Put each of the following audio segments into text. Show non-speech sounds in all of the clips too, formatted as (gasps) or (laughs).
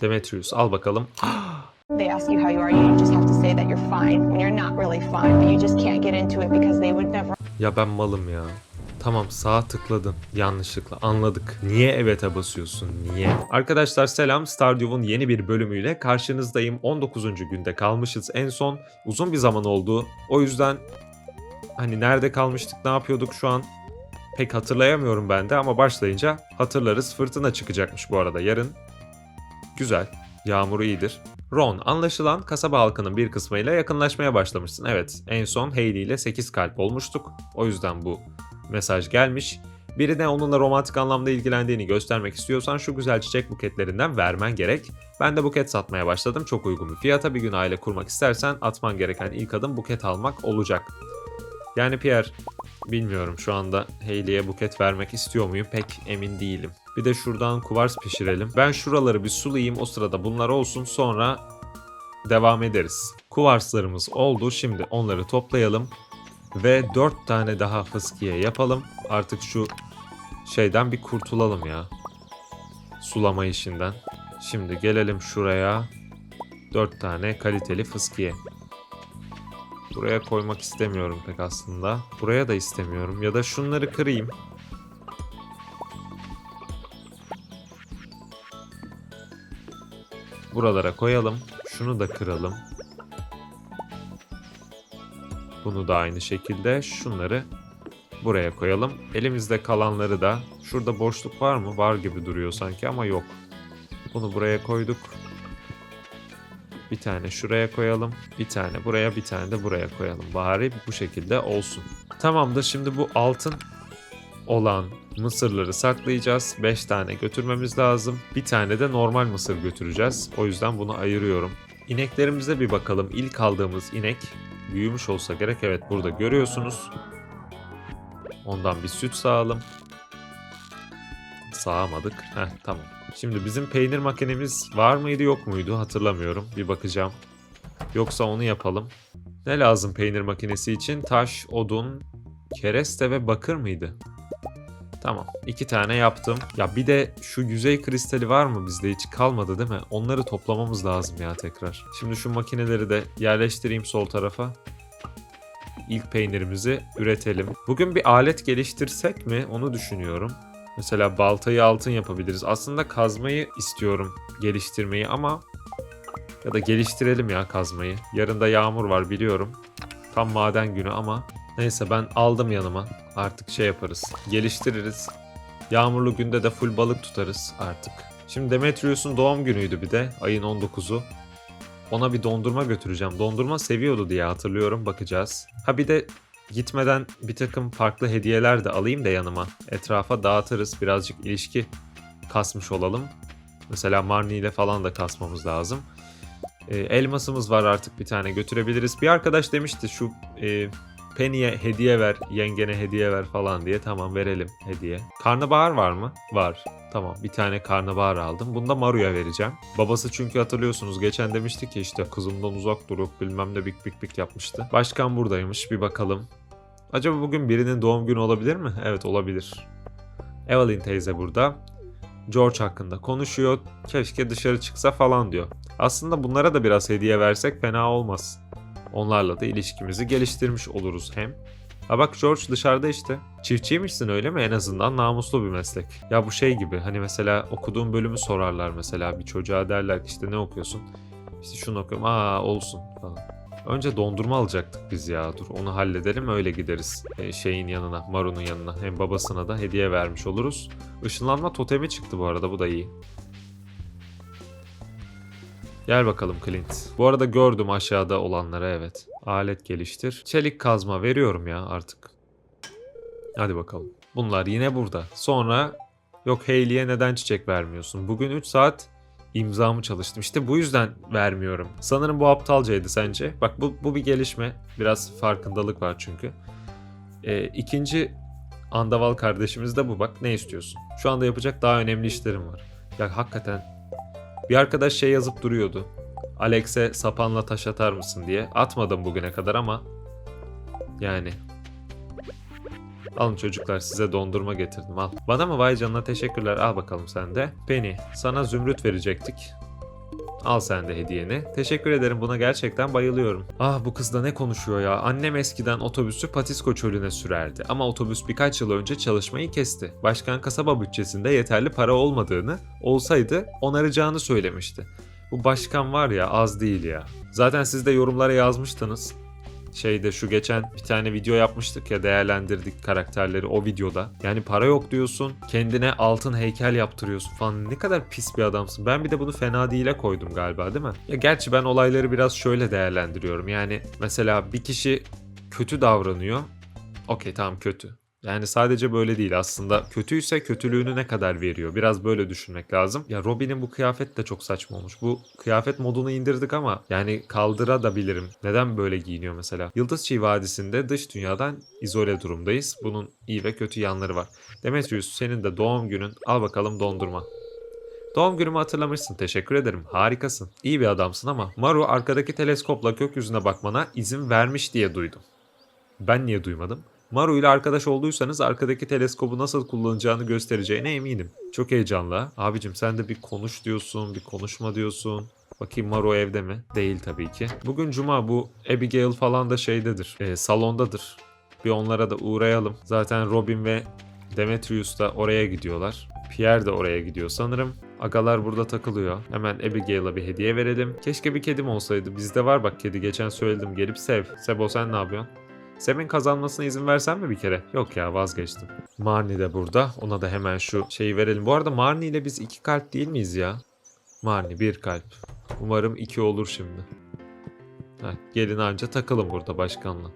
Demetrius al bakalım. They ask you how you are, you just have to say that you're fine when you're not really fine, but you just can't get into it because they would never Ya ben malım ya. Tamam sağa tıkladın yanlışlıkla anladık. Niye evet'e basıyorsun niye? Arkadaşlar selam Stardew'un yeni bir bölümüyle karşınızdayım. 19. günde kalmışız en son. Uzun bir zaman oldu. O yüzden hani nerede kalmıştık ne yapıyorduk şu an pek hatırlayamıyorum ben de ama başlayınca hatırlarız. Fırtına çıkacakmış bu arada yarın. Güzel. Yağmuru iyidir. Ron, anlaşılan kasaba halkının bir kısmıyla yakınlaşmaya başlamışsın. Evet, en son Hayley ile 8 kalp olmuştuk. O yüzden bu mesaj gelmiş. Birine onunla romantik anlamda ilgilendiğini göstermek istiyorsan şu güzel çiçek buketlerinden vermen gerek. Ben de buket satmaya başladım çok uygun bir fiyata. Bir gün aile kurmak istersen atman gereken ilk adım buket almak olacak. Yani Pierre, bilmiyorum şu anda Hayley'e buket vermek istiyor muyum pek emin değilim. Bir de şuradan kuvars pişirelim. Ben şuraları bir sulayayım o sırada bunlar olsun sonra devam ederiz. Kuvarslarımız oldu şimdi onları toplayalım. Ve 4 tane daha fıskiye yapalım. Artık şu şeyden bir kurtulalım ya. Sulama işinden. Şimdi gelelim şuraya. 4 tane kaliteli fıskiye. Buraya koymak istemiyorum pek aslında. Buraya da istemiyorum. Ya da şunları kırayım. Buralara koyalım. Şunu da kıralım. Bunu da aynı şekilde şunları buraya koyalım. Elimizde kalanları da şurada boşluk var mı? Var gibi duruyor sanki ama yok. Bunu buraya koyduk. Bir tane şuraya koyalım. Bir tane buraya, bir tane de buraya koyalım. Bari bu şekilde olsun. Tamamdır. Şimdi bu altın olan mısırları saklayacağız. 5 tane götürmemiz lazım. Bir tane de normal mısır götüreceğiz. O yüzden bunu ayırıyorum. İneklerimize bir bakalım. İlk aldığımız inek büyümüş olsa gerek. Evet burada görüyorsunuz. Ondan bir süt sağalım. Sağamadık. Heh tamam. Şimdi bizim peynir makinemiz var mıydı yok muydu hatırlamıyorum. Bir bakacağım. Yoksa onu yapalım. Ne lazım peynir makinesi için? Taş, odun, kereste ve bakır mıydı? Tamam. iki tane yaptım. Ya bir de şu yüzey kristali var mı bizde hiç kalmadı değil mi? Onları toplamamız lazım ya tekrar. Şimdi şu makineleri de yerleştireyim sol tarafa. İlk peynirimizi üretelim. Bugün bir alet geliştirsek mi onu düşünüyorum. Mesela baltayı altın yapabiliriz. Aslında kazmayı istiyorum geliştirmeyi ama ya da geliştirelim ya kazmayı. Yarın da yağmur var biliyorum. Tam maden günü ama neyse ben aldım yanıma. Artık şey yaparız. Geliştiririz. Yağmurlu günde de full balık tutarız artık. Şimdi Demetrius'un doğum günüydü bir de ayın 19'u. Ona bir dondurma götüreceğim. Dondurma seviyordu diye hatırlıyorum. Bakacağız. Ha bir de gitmeden bir takım farklı hediyeler de alayım da yanıma. Etrafa dağıtırız. Birazcık ilişki kasmış olalım. Mesela Marnie ile falan da kasmamız lazım. E, elmasımız var artık bir tane götürebiliriz. Bir arkadaş demişti şu e, Penny'e hediye ver, yengene hediye ver falan diye. Tamam verelim hediye. Karnabahar var mı? Var. Tamam bir tane karnabahar aldım. Bunu da Maru'ya vereceğim. Babası çünkü hatırlıyorsunuz geçen demişti ki işte kızımdan uzak durup bilmem ne bik bik bik yapmıştı. Başkan buradaymış bir bakalım. Acaba bugün birinin doğum günü olabilir mi? Evet olabilir. Evelyn teyze burada. George hakkında konuşuyor. Keşke dışarı çıksa falan diyor. Aslında bunlara da biraz hediye versek fena olmaz. Onlarla da ilişkimizi geliştirmiş oluruz hem. Ha bak George dışarıda işte. Çiftçiymişsin öyle mi? En azından namuslu bir meslek. Ya bu şey gibi hani mesela okuduğun bölümü sorarlar mesela bir çocuğa derler ki işte ne okuyorsun? İşte şunu okuyorum. Aa olsun falan. Önce dondurma alacaktık biz ya. Dur onu halledelim öyle gideriz. Ee, şeyin yanına, Maru'nun yanına. Hem babasına da hediye vermiş oluruz. Işınlanma totemi çıktı bu arada bu da iyi. Gel bakalım Clint. Bu arada gördüm aşağıda olanları evet. Alet geliştir. Çelik kazma veriyorum ya artık. Hadi bakalım. Bunlar yine burada. Sonra yok Hayley'e neden çiçek vermiyorsun? Bugün 3 saat imzamı çalıştım. İşte bu yüzden vermiyorum. Sanırım bu aptalcaydı sence. Bak bu, bu bir gelişme. Biraz farkındalık var çünkü. Ee, ikinci Andaval kardeşimiz de bu. Bak ne istiyorsun? Şu anda yapacak daha önemli işlerim var. Ya hakikaten bir arkadaş şey yazıp duruyordu. Alex'e sapanla taş atar mısın diye. Atmadım bugüne kadar ama yani. Alın çocuklar size dondurma getirdim al. Bana mı vay canına teşekkürler al bakalım sen de. Penny sana zümrüt verecektik. Al sen de hediyeni. Teşekkür ederim buna gerçekten bayılıyorum. Ah bu kız da ne konuşuyor ya. Annem eskiden otobüsü Patisko çölüne sürerdi. Ama otobüs birkaç yıl önce çalışmayı kesti. Başkan kasaba bütçesinde yeterli para olmadığını, olsaydı onaracağını söylemişti. Bu başkan var ya az değil ya. Zaten siz de yorumlara yazmıştınız şeyde şu geçen bir tane video yapmıştık ya değerlendirdik karakterleri o videoda. Yani para yok diyorsun kendine altın heykel yaptırıyorsun falan ne kadar pis bir adamsın. Ben bir de bunu fena değil'e koydum galiba değil mi? Ya gerçi ben olayları biraz şöyle değerlendiriyorum. Yani mesela bir kişi kötü davranıyor. Okey tamam kötü. Yani sadece böyle değil aslında. Kötüyse kötülüğünü ne kadar veriyor? Biraz böyle düşünmek lazım. Ya Robin'in bu kıyafet de çok saçma olmuş. Bu kıyafet modunu indirdik ama yani kaldıra da bilirim. Neden böyle giyiniyor mesela? Yıldız Çiğ Vadisi'nde dış dünyadan izole durumdayız. Bunun iyi ve kötü yanları var. Demetrius senin de doğum günün. Al bakalım dondurma. Doğum günümü hatırlamışsın. Teşekkür ederim. Harikasın. İyi bir adamsın ama Maru arkadaki teleskopla gökyüzüne bakmana izin vermiş diye duydum. Ben niye duymadım? Maru ile arkadaş olduysanız arkadaki teleskobu nasıl kullanacağını göstereceğine eminim. Çok heyecanlı. Abicim sen de bir konuş diyorsun, bir konuşma diyorsun. Bakayım Maru evde mi? Değil tabii ki. Bugün cuma bu Abigail falan da şeydedir. e, salondadır. Bir onlara da uğrayalım. Zaten Robin ve Demetrius da oraya gidiyorlar. Pierre de oraya gidiyor sanırım. Agalar burada takılıyor. Hemen Abigail'a bir hediye verelim. Keşke bir kedim olsaydı. Bizde var bak kedi. Geçen söyledim. Gelip sev. Sebo sen ne yapıyorsun? Sem'in kazanmasına izin versen mi bir kere? Yok ya vazgeçtim. Marnie de burada. Ona da hemen şu şeyi verelim. Bu arada Marnie ile biz iki kalp değil miyiz ya? Marnie bir kalp. Umarım iki olur şimdi. Heh, gelin anca takılın burada başkanla.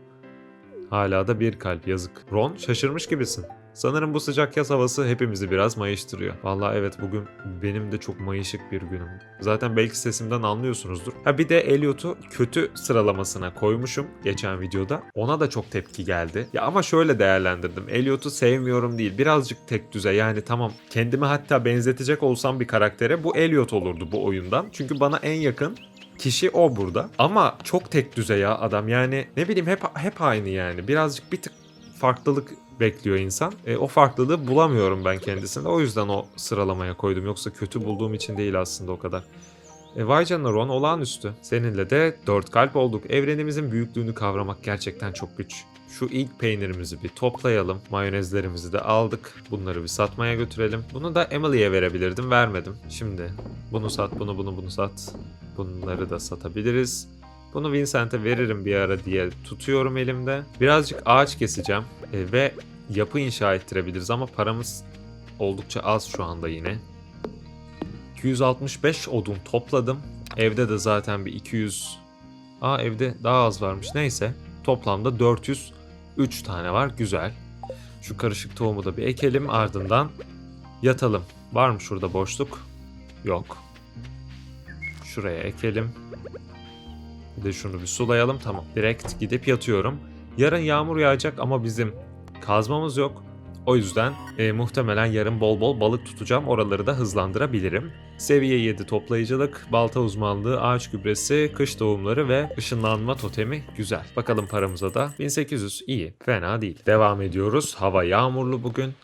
Hala da bir kalp yazık. Ron şaşırmış gibisin. Sanırım bu sıcak yaz havası hepimizi biraz mayıştırıyor. Vallahi evet bugün benim de çok mayışık bir günüm. Zaten belki sesimden anlıyorsunuzdur. Ha bir de Elliot'u kötü sıralamasına koymuşum geçen videoda. Ona da çok tepki geldi. Ya ama şöyle değerlendirdim. Elliot'u sevmiyorum değil. Birazcık tek düze. Yani tamam kendimi hatta benzetecek olsam bir karaktere bu Elliot olurdu bu oyundan. Çünkü bana en yakın kişi o burada. Ama çok tek düze ya adam. Yani ne bileyim hep hep aynı yani. Birazcık bir tık farklılık bekliyor insan. E, o farklılığı bulamıyorum ben kendisinde. O yüzden o sıralamaya koydum. Yoksa kötü bulduğum için değil aslında o kadar. E, vay Ron olağanüstü. Seninle de dört kalp olduk. Evrenimizin büyüklüğünü kavramak gerçekten çok güç. Şu ilk peynirimizi bir toplayalım. Mayonezlerimizi de aldık. Bunları bir satmaya götürelim. Bunu da Emily'ye verebilirdim. Vermedim. Şimdi bunu sat, bunu bunu bunu sat. Bunları da satabiliriz. Bunu Vincent'e veririm bir ara diye tutuyorum elimde. Birazcık ağaç keseceğim e, ve yapı inşa ettirebiliriz ama paramız oldukça az şu anda yine. 265 odun topladım. Evde de zaten bir 200... Aa evde daha az varmış. Neyse. Toplamda 403 tane var. Güzel. Şu karışık tohumu da bir ekelim. Ardından yatalım. Var mı şurada boşluk? Yok. Şuraya ekelim. Bir de şunu bir sulayalım. Tamam. Direkt gidip yatıyorum. Yarın yağmur yağacak ama bizim kazmamız yok. O yüzden e, muhtemelen yarın bol bol balık tutacağım. Oraları da hızlandırabilirim. Seviye 7 toplayıcılık, balta uzmanlığı, ağaç gübresi, kış tohumları ve ışınlanma totemi güzel. Bakalım paramıza da 1800 iyi, fena değil. Devam ediyoruz. Hava yağmurlu bugün.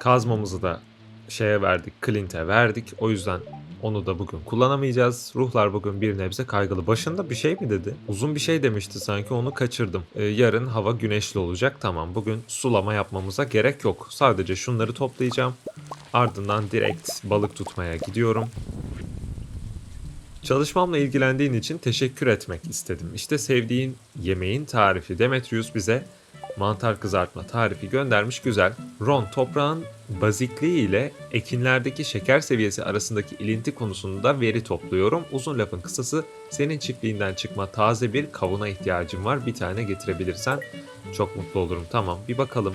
Kazmamızı da şeye verdik, Clint'e verdik. O yüzden onu da bugün kullanamayacağız. Ruhlar bugün bir nebze kaygılı. Başında bir şey mi dedi? Uzun bir şey demişti sanki onu kaçırdım. Ee, yarın hava güneşli olacak. Tamam bugün sulama yapmamıza gerek yok. Sadece şunları toplayacağım. Ardından direkt balık tutmaya gidiyorum. Çalışmamla ilgilendiğin için teşekkür etmek istedim. İşte sevdiğin yemeğin tarifi. Demetrius bize mantar kızartma tarifi göndermiş güzel. Ron toprağın bazikliği ile ekinlerdeki şeker seviyesi arasındaki ilinti konusunda veri topluyorum. Uzun lafın kısası senin çiftliğinden çıkma taze bir kavuna ihtiyacım var. Bir tane getirebilirsen çok mutlu olurum. Tamam bir bakalım.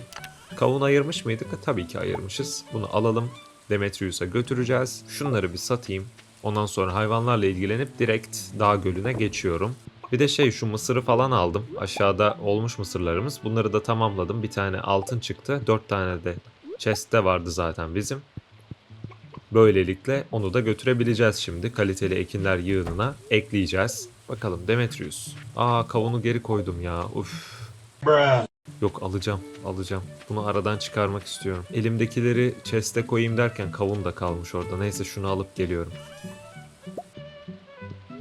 Kavun ayırmış mıydık? E, Tabii ki ayırmışız. Bunu alalım. Demetrius'a götüreceğiz. Şunları bir satayım. Ondan sonra hayvanlarla ilgilenip direkt dağ gölüne geçiyorum. Bir de şey şu mısırı falan aldım. Aşağıda olmuş mısırlarımız. Bunları da tamamladım. Bir tane altın çıktı. Dört tane de chest'te vardı zaten bizim. Böylelikle onu da götürebileceğiz şimdi. Kaliteli ekinler yığınına ekleyeceğiz. Bakalım Demetrius. Aa kavunu geri koydum ya. Uf. Yok alacağım, alacağım. Bunu aradan çıkarmak istiyorum. Elimdekileri chest'e koyayım derken kavun da kalmış orada. Neyse şunu alıp geliyorum.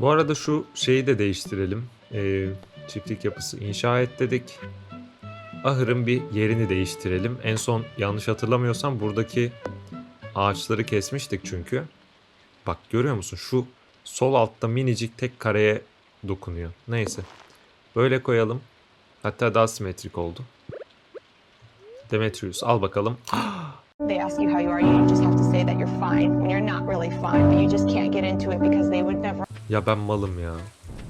Bu arada şu şeyi de değiştirelim. Ee, çiftlik yapısı inşa et dedik. Ahırın bir yerini değiştirelim. En son yanlış hatırlamıyorsam buradaki ağaçları kesmiştik çünkü. Bak görüyor musun? Şu sol altta minicik tek kareye dokunuyor. Neyse. Böyle koyalım. Hatta daha simetrik oldu. Demetrius al bakalım. They ask you how you are, you just have to say that you're fine when you're not really fine, but you just can't get into it because they would never Ya ben malım ya.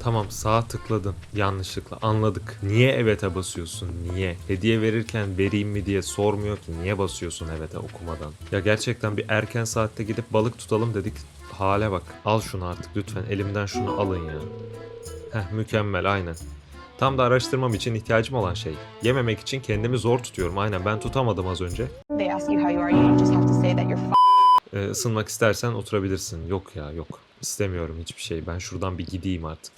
Tamam sağa tıkladın yanlışlıkla anladık. Niye evet'e basıyorsun? Niye? Hediye verirken vereyim mi diye sormuyor ki. Niye basıyorsun evet'e okumadan? Ya gerçekten bir erken saatte gidip balık tutalım dedik. Hale bak. Al şunu artık lütfen. Elimden şunu alın ya. Heh mükemmel aynen. Tam da araştırmam için ihtiyacım olan şey. Yememek için kendimi zor tutuyorum. Aynen ben tutamadım az önce. they ask you how you are, you just have to say that you're fine. Ee, ısınmak istersen oturabilirsin. Yok ya yok. İstemiyorum hiçbir şey. Ben şuradan bir gideyim artık.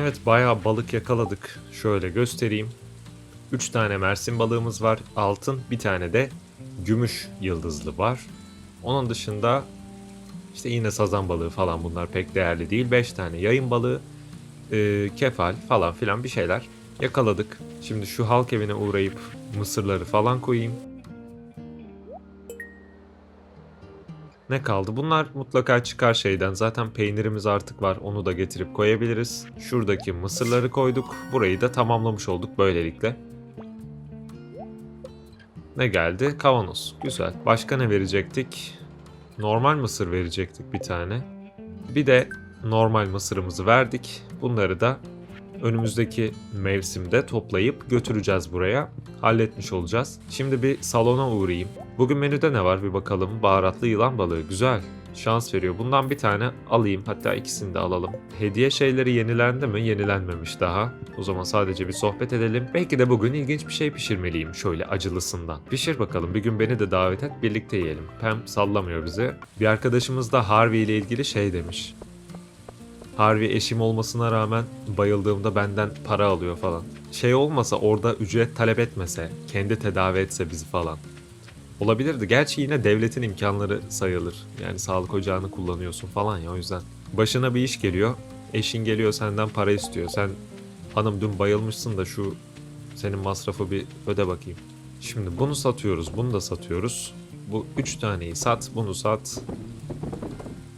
Evet bayağı balık yakaladık. Şöyle göstereyim. 3 tane mersin balığımız var. Altın bir tane de gümüş yıldızlı var. Onun dışında işte yine sazan balığı falan bunlar pek değerli değil. 5 tane yayın balığı, e, kefal falan filan bir şeyler yakaladık. Şimdi şu halk evine uğrayıp mısırları falan koyayım. Ne kaldı? Bunlar mutlaka çıkar şeyden. Zaten peynirimiz artık var. Onu da getirip koyabiliriz. Şuradaki mısırları koyduk. Burayı da tamamlamış olduk böylelikle. Ne geldi? Kavanoz. Güzel. Başka ne verecektik? Normal mısır verecektik bir tane. Bir de normal mısırımızı verdik. Bunları da önümüzdeki mevsimde toplayıp götüreceğiz buraya. Halletmiş olacağız. Şimdi bir salona uğrayayım. Bugün menüde ne var bir bakalım. Baharatlı yılan balığı güzel. Şans veriyor. Bundan bir tane alayım. Hatta ikisini de alalım. Hediye şeyleri yenilendi mi? Yenilenmemiş daha. O zaman sadece bir sohbet edelim. Belki de bugün ilginç bir şey pişirmeliyim. Şöyle acılısından. Pişir bakalım. Bir gün beni de davet et. Birlikte yiyelim. Pem sallamıyor bize. Bir arkadaşımız da Harvey ile ilgili şey demiş. Harvey eşim olmasına rağmen bayıldığımda benden para alıyor falan. Şey olmasa orada ücret talep etmese, kendi tedavi etse bizi falan. Olabilirdi. Gerçi yine devletin imkanları sayılır. Yani sağlık ocağını kullanıyorsun falan ya o yüzden. Başına bir iş geliyor. Eşin geliyor senden para istiyor. Sen hanım dün bayılmışsın da şu senin masrafı bir öde bakayım. Şimdi bunu satıyoruz, bunu da satıyoruz. Bu üç taneyi sat, bunu sat.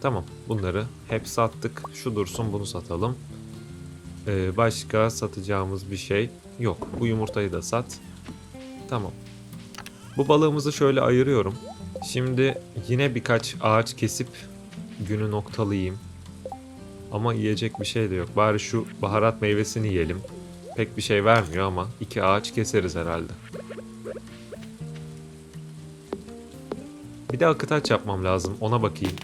Tamam, bunları hep sattık. Şu dursun, bunu satalım. Ee, başka satacağımız bir şey yok. Bu yumurtayı da sat. Tamam. Bu balığımızı şöyle ayırıyorum. Şimdi yine birkaç ağaç kesip günü noktalayayım. Ama yiyecek bir şey de yok. Bari şu baharat meyvesini yiyelim. Pek bir şey vermiyor ama iki ağaç keseriz herhalde. Bir de akıtaç yapmam lazım. Ona bakayım.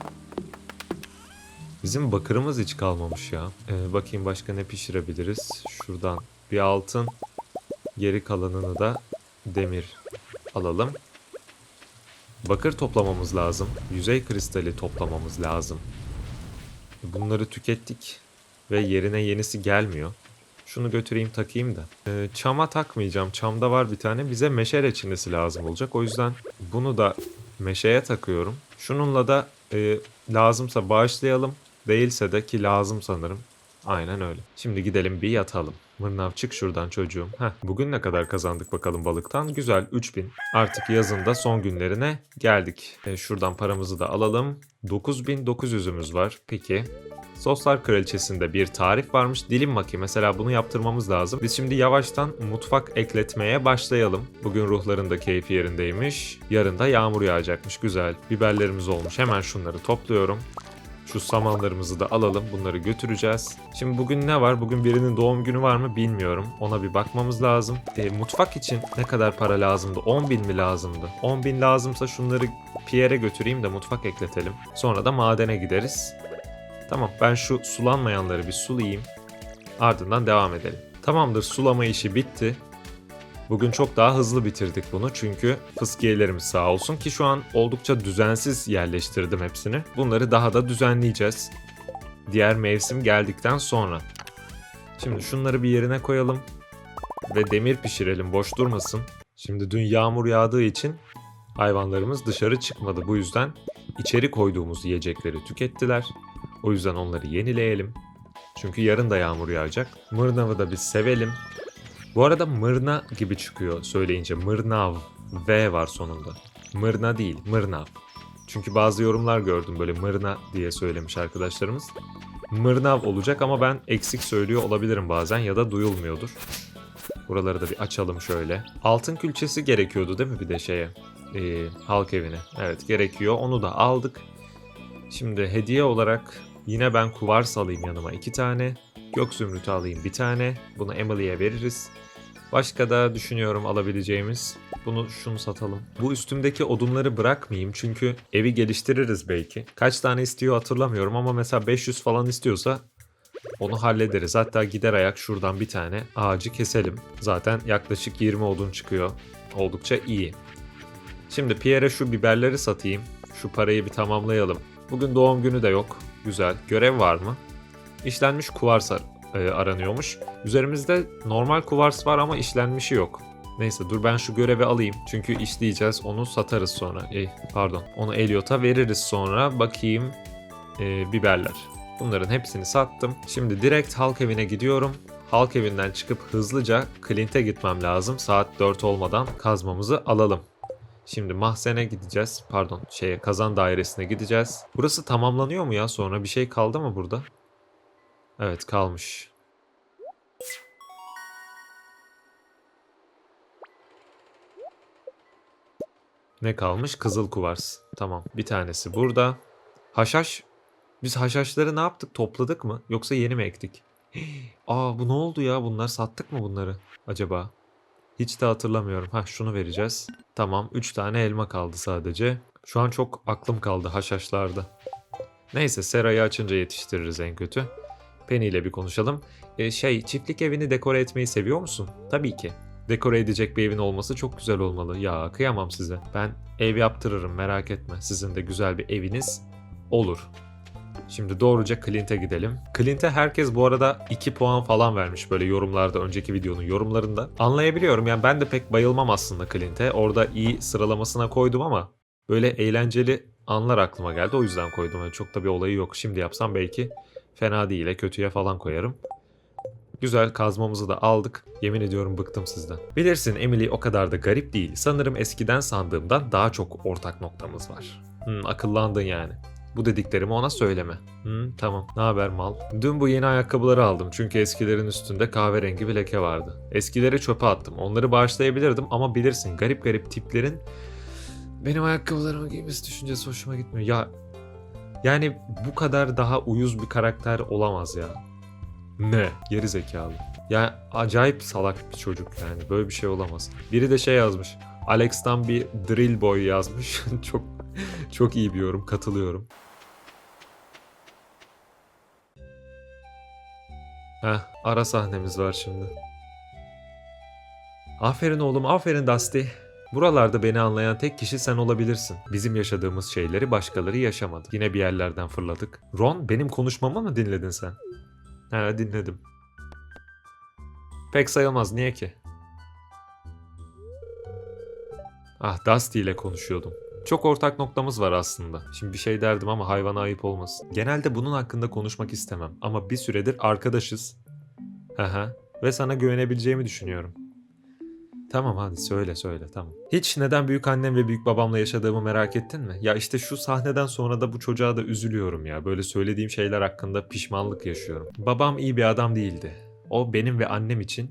Bizim bakırımız hiç kalmamış ya. Ee, bakayım başka ne pişirebiliriz. Şuradan bir altın. Geri kalanını da demir alalım. Bakır toplamamız lazım. Yüzey kristali toplamamız lazım. Bunları tükettik ve yerine yenisi gelmiyor. Şunu götüreyim takayım da. Ee, çama takmayacağım. Çamda var bir tane. Bize meşe reçinesi lazım olacak. O yüzden bunu da meşeye takıyorum. Şununla da e, lazımsa bağışlayalım. Değilse de ki lazım sanırım. Aynen öyle. Şimdi gidelim bir yatalım. Mırnav çık şuradan çocuğum. Heh, bugün ne kadar kazandık bakalım balıktan? Güzel 3000. Artık yazın da son günlerine geldik. E, şuradan paramızı da alalım. 9900'ümüz var. Peki. Soslar Kraliçesi'nde bir tarif varmış. Dilim maki mesela bunu yaptırmamız lazım. Biz şimdi yavaştan mutfak ekletmeye başlayalım. Bugün ruhların da keyfi yerindeymiş. Yarın da yağmur yağacakmış. Güzel. Biberlerimiz olmuş. Hemen şunları topluyorum. Şu samanlarımızı da alalım. Bunları götüreceğiz. Şimdi bugün ne var? Bugün birinin doğum günü var mı bilmiyorum. Ona bir bakmamız lazım. E, mutfak için ne kadar para lazımdı? 10 bin mi lazımdı? 10 bin lazımsa şunları Pierre'e götüreyim de mutfak ekletelim. Sonra da madene gideriz. Tamam ben şu sulanmayanları bir sulayayım. Ardından devam edelim. Tamamdır sulama işi bitti. Bugün çok daha hızlı bitirdik bunu çünkü fıskiyelerimiz sağ olsun ki şu an oldukça düzensiz yerleştirdim hepsini. Bunları daha da düzenleyeceğiz. Diğer mevsim geldikten sonra. Şimdi şunları bir yerine koyalım ve demir pişirelim boş durmasın. Şimdi dün yağmur yağdığı için hayvanlarımız dışarı çıkmadı. Bu yüzden içeri koyduğumuz yiyecekleri tükettiler. O yüzden onları yenileyelim. Çünkü yarın da yağmur yağacak. Mırnavı da bir sevelim. Bu arada mırna gibi çıkıyor söyleyince. Mırnav. V var sonunda. Mırna değil, mırnav. Çünkü bazı yorumlar gördüm böyle mırna diye söylemiş arkadaşlarımız. Mırnav olacak ama ben eksik söylüyor olabilirim bazen ya da duyulmuyordur. Buraları da bir açalım şöyle. Altın külçesi gerekiyordu değil mi bir de şeye? Ee, halk evine. Evet gerekiyor. Onu da aldık. Şimdi hediye olarak yine ben kuvars alayım yanıma iki tane. Gök zümrütü alayım bir tane. Bunu Emily'e veririz. Başka da düşünüyorum alabileceğimiz. Bunu şunu satalım. Bu üstümdeki odunları bırakmayayım çünkü evi geliştiririz belki. Kaç tane istiyor hatırlamıyorum ama mesela 500 falan istiyorsa onu hallederiz. Hatta gider ayak şuradan bir tane ağacı keselim. Zaten yaklaşık 20 odun çıkıyor. Oldukça iyi. Şimdi Pierre'e şu biberleri satayım. Şu parayı bir tamamlayalım. Bugün doğum günü de yok. Güzel. Görev var mı? İşlenmiş kuvars ar- e, aranıyormuş. Üzerimizde normal kuvars var ama işlenmişi yok. Neyse dur ben şu görevi alayım. Çünkü işleyeceğiz onu satarız sonra. Ey, pardon onu Elliot'a veririz sonra. Bakayım e, biberler. Bunların hepsini sattım. Şimdi direkt halk evine gidiyorum. Halk evinden çıkıp hızlıca Clint'e gitmem lazım. Saat 4 olmadan kazmamızı alalım. Şimdi mahzene gideceğiz. Pardon şeye kazan dairesine gideceğiz. Burası tamamlanıyor mu ya sonra? Bir şey kaldı mı burada? Evet kalmış. Ne kalmış? Kızıl kuvars. Tamam. Bir tanesi burada. Haşhaş. Biz haşhaşları ne yaptık? Topladık mı? Yoksa yeni mi ektik? (gasps) Aa bu ne oldu ya? Bunlar sattık mı bunları? Acaba? Hiç de hatırlamıyorum. Ha şunu vereceğiz. Tamam 3 tane elma kaldı sadece. Şu an çok aklım kaldı haşhaşlarda. Neyse serayı açınca yetiştiririz en kötü. Penny ile bir konuşalım. E, şey çiftlik evini dekore etmeyi seviyor musun? Tabii ki. Dekore edecek bir evin olması çok güzel olmalı. Ya kıyamam size. Ben ev yaptırırım merak etme. Sizin de güzel bir eviniz olur. Şimdi doğruca Clint'e gidelim. Clint'e herkes bu arada 2 puan falan vermiş böyle yorumlarda önceki videonun yorumlarında. Anlayabiliyorum yani ben de pek bayılmam aslında Clint'e. Orada iyi sıralamasına koydum ama böyle eğlenceli anlar aklıma geldi o yüzden koydum. Yani çok da bir olayı yok. Şimdi yapsam belki fena değil kötüye falan koyarım. Güzel kazmamızı da aldık. Yemin ediyorum bıktım sizden. Bilirsin Emily o kadar da garip değil. Sanırım eskiden sandığımdan daha çok ortak noktamız var. Hmm, akıllandın yani. Bu dediklerimi ona söyleme. Hmm, tamam. Ne haber mal? Dün bu yeni ayakkabıları aldım çünkü eskilerin üstünde kahverengi bir leke vardı. Eskileri çöpe attım. Onları bağışlayabilirdim ama bilirsin garip garip tiplerin benim ayakkabılarımı giymesi düşüncesi hoşuma gitmiyor. Ya yani bu kadar daha uyuz bir karakter olamaz ya. Ne? Geri zekalı. Ya acayip salak bir çocuk yani. Böyle bir şey olamaz. Biri de şey yazmış. Alex'tan bir drill boy yazmış. (laughs) çok çok iyi bir yorum. Katılıyorum. Heh, ara sahnemiz var şimdi. Aferin oğlum, aferin Dusty. Buralarda beni anlayan tek kişi sen olabilirsin. Bizim yaşadığımız şeyleri başkaları yaşamadı. Yine bir yerlerden fırladık. Ron, benim konuşmamı mı dinledin sen? He dinledim. Pek sayılmaz niye ki? Ah Dusty ile konuşuyordum. Çok ortak noktamız var aslında. Şimdi bir şey derdim ama hayvana ayıp olmasın. Genelde bunun hakkında konuşmak istemem ama bir süredir arkadaşız. Haha. Ve sana güvenebileceğimi düşünüyorum. Tamam hadi söyle söyle tamam. Hiç neden büyük annem ve büyük babamla yaşadığımı merak ettin mi? Ya işte şu sahneden sonra da bu çocuğa da üzülüyorum ya. Böyle söylediğim şeyler hakkında pişmanlık yaşıyorum. Babam iyi bir adam değildi. O benim ve annem için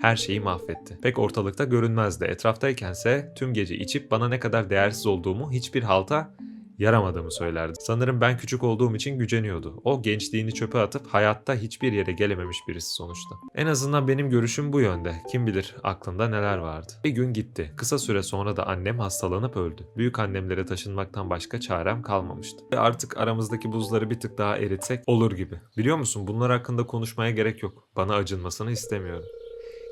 her şeyi mahvetti. Pek ortalıkta görünmezdi. Etraftaykense tüm gece içip bana ne kadar değersiz olduğumu hiçbir halta yaramadığımı söylerdi. Sanırım ben küçük olduğum için güceniyordu. O gençliğini çöpe atıp hayatta hiçbir yere gelememiş birisi sonuçta. En azından benim görüşüm bu yönde. Kim bilir aklında neler vardı. Bir gün gitti. Kısa süre sonra da annem hastalanıp öldü. Büyük annemlere taşınmaktan başka çarem kalmamıştı. Ve artık aramızdaki buzları bir tık daha eritsek olur gibi. Biliyor musun bunlar hakkında konuşmaya gerek yok. Bana acınmasını istemiyorum.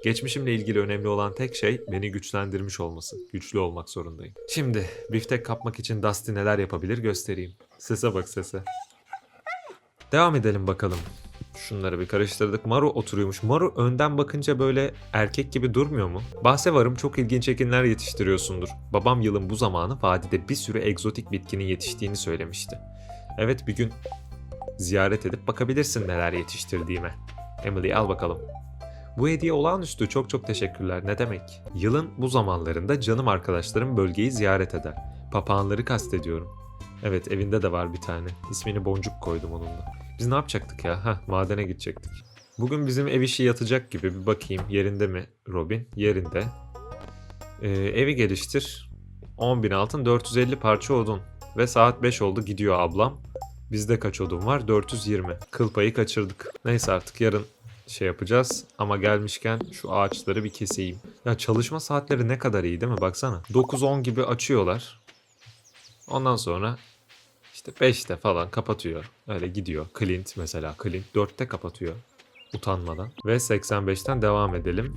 Geçmişimle ilgili önemli olan tek şey beni güçlendirmiş olması. Güçlü olmak zorundayım. Şimdi biftek kapmak için Dusty neler yapabilir göstereyim. Sese bak sese. Devam edelim bakalım. Şunları bir karıştırdık. Maru oturuyormuş. Maru önden bakınca böyle erkek gibi durmuyor mu? Bahse varım çok ilginç ekinler yetiştiriyorsundur. Babam yılın bu zamanı vadide bir sürü egzotik bitkinin yetiştiğini söylemişti. Evet bir gün ziyaret edip bakabilirsin neler yetiştirdiğime. Emily al bakalım. Bu hediye olağanüstü. Çok çok teşekkürler. Ne demek? Yılın bu zamanlarında canım arkadaşlarım bölgeyi ziyaret eder. Papağanları kastediyorum. Evet evinde de var bir tane. İsmini Boncuk koydum onun da. Biz ne yapacaktık ya? Heh madene gidecektik. Bugün bizim ev işi yatacak gibi bir bakayım. Yerinde mi Robin? Yerinde. Ee, evi geliştir. 10.000 altın 450 parça odun. Ve saat 5 oldu gidiyor ablam. Bizde kaç odun var? 420. Kıl payı kaçırdık. Neyse artık yarın şey yapacağız. Ama gelmişken şu ağaçları bir keseyim. Ya çalışma saatleri ne kadar iyi değil mi? Baksana. 9-10 gibi açıyorlar. Ondan sonra işte 5'te falan kapatıyor. Öyle gidiyor. Clint mesela. Clint 4'te kapatıyor. Utanmadan. Ve 85'ten devam edelim.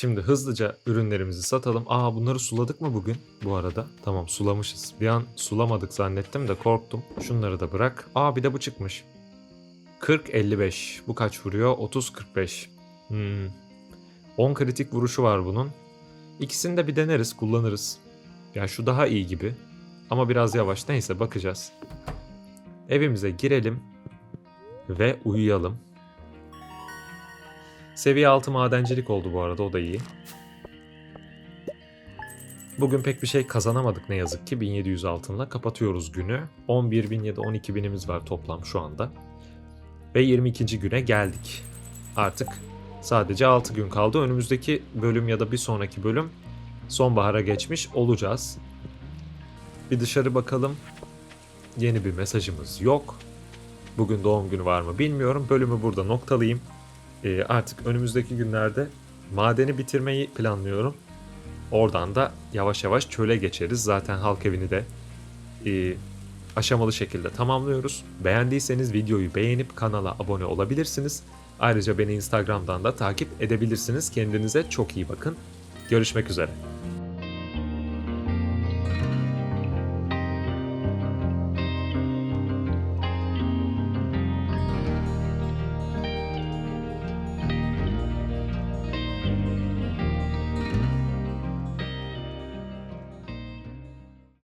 Şimdi hızlıca ürünlerimizi satalım. Aa bunları suladık mı bugün bu arada? Tamam sulamışız. Bir an sulamadık zannettim de korktum. Şunları da bırak. Aa bir de bu çıkmış. 40-55. Bu kaç vuruyor? 30-45. Hmm. 10 kritik vuruşu var bunun. İkisini de bir deneriz, kullanırız. Ya şu daha iyi gibi. Ama biraz yavaş. Neyse bakacağız. Evimize girelim ve uyuyalım. Seviye 6 madencilik oldu bu arada o da iyi. Bugün pek bir şey kazanamadık ne yazık ki 1700 altınla kapatıyoruz günü. 11.000 ya da 12.000'imiz var toplam şu anda. Ve 22. güne geldik. Artık sadece 6 gün kaldı. Önümüzdeki bölüm ya da bir sonraki bölüm sonbahara geçmiş olacağız. Bir dışarı bakalım. Yeni bir mesajımız yok. Bugün doğum günü var mı bilmiyorum. Bölümü burada noktalayayım. Ee, artık önümüzdeki günlerde madeni bitirmeyi planlıyorum. Oradan da yavaş yavaş çöle geçeriz. Zaten halk evini de e, aşamalı şekilde tamamlıyoruz. Beğendiyseniz videoyu beğenip kanala abone olabilirsiniz. Ayrıca beni Instagram'dan da takip edebilirsiniz. Kendinize çok iyi bakın. Görüşmek üzere.